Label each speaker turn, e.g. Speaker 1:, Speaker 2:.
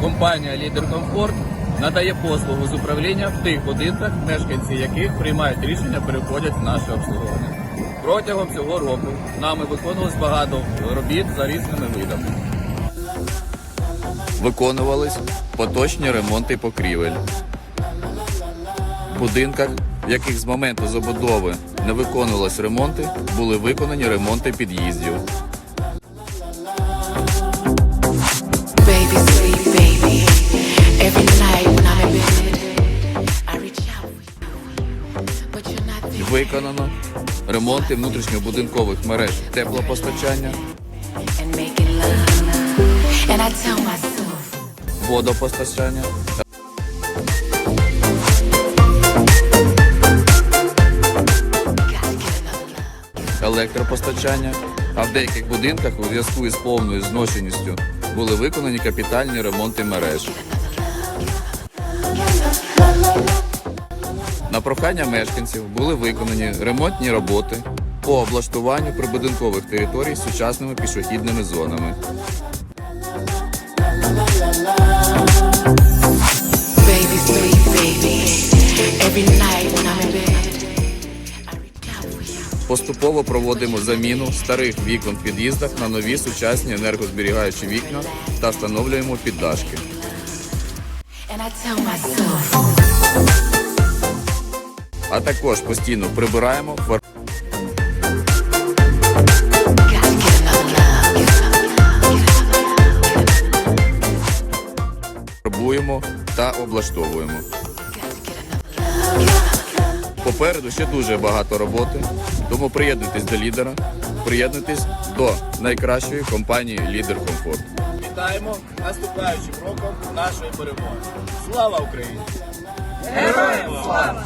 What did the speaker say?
Speaker 1: Компанія Лідер Комфорт надає послугу з управління в тих будинках, мешканці яких приймають рішення, переходять в наше обслуговування. Протягом цього року нами виконувалось багато робіт за різними видами. Виконувались поточні ремонти покрівель. В будинках, в яких з моменту забудови не виконувалось ремонти, були виконані ремонти під'їздів. Виконано ремонти внутрішньобудинкових мереж теплопостачання, водопостачання, електропостачання. А в деяких будинках у зв'язку із повною зношеністю були виконані капітальні ремонти мереж. Прохання мешканців були виконані ремонтні роботи по облаштуванню прибудинкових територій сучасними пішохідними зонами. Поступово проводимо заміну старих вікон в під'їздах на нові сучасні енергозберігаючі вікна та встановлюємо піддашки. А також постійно прибираємо,
Speaker 2: love.
Speaker 1: фарбуємо та облаштовуємо. Попереду ще дуже багато роботи, тому приєднуйтесь до лідера, приєднуйтесь до найкращої компанії Лідер Комфорт. Вітаємо наступаючим роком нашої перемоги. Слава Україні! Героям слава!